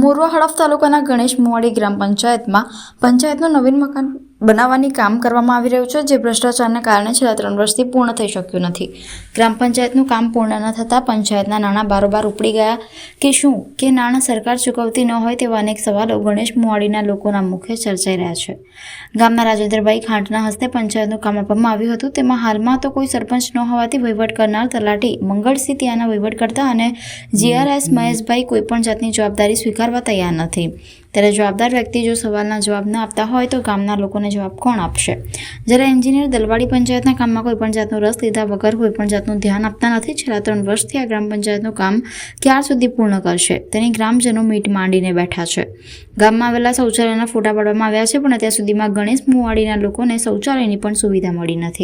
મોરવા હડફ તાલુકાના ગણેશ મુવાડી ગ્રામ પંચાયતમાં પંચાયતનું નવીન મકાન બનાવવાની કામ કરવામાં આવી રહ્યું છે, જે ભ્રષ્ટાચારને કારણે છેલ્લા ત્રણ વર્ષથી પૂર્ણ થઈ શક્યું નથી. ગ્રામ પંચાયતનું કામ પૂર્ણ ન થતાં પંચાયતના નાણાં બારોબાર ઉપડી ગયા કે શું? કે નાણાં સરકાર ચૂકવતી ન હોય તેવા અનેક સવાલો ગણેશ મુવાડીના લોકોના મુખે ચર્ચાઈ રહ્યા છે. ગામના રાજેન્દ્રભાઈ ખાંટના હસ્તે પંચાયતનું કામ આપવામાં આવ્યું હતું. તેમાં હાલમાં તો કોઈ સરપંચ ન હોવાથી વહીવટ કરનાર તલાટી મંગળસિંહ ત્યાંના વહીવટ કરતા અને જીઆરએસ મહેશભાઈ કોઈપણ જાતની જવાબદારી સ્વીકારવા તૈયાર નથી. ત્યારે જવાબદાર વ્યક્તિ જો સવાલના જવાબ ન આપતા હોય તો ગામના લોકોને જવાબ કોણ આપશે? જ્યારે એન્જિનિયર દલવાડી પંચાયતના કામમાં કોઈ પણ જાતનો રસ લીધા વગર કોઈ પણ જાતનું ધ્યાન આપતા નથી, છેલ્લા ત્રણ વર્ષથી આ ગ્રામ પંચાયતનું કામ ક્યાર સુધી પૂર્ણ કરશે? તેની ગ્રામજનો મીટ માંડીને બેઠા છે. ગામમાં આવેલા શૌચાલયના ફોટા પાડવામાં આવ્યા છે, પણ અત્યાર સુધીમાં ગણેશ મુવાડીના લોકોને શૌચાલયની પણ સુવિધા મળી નથી.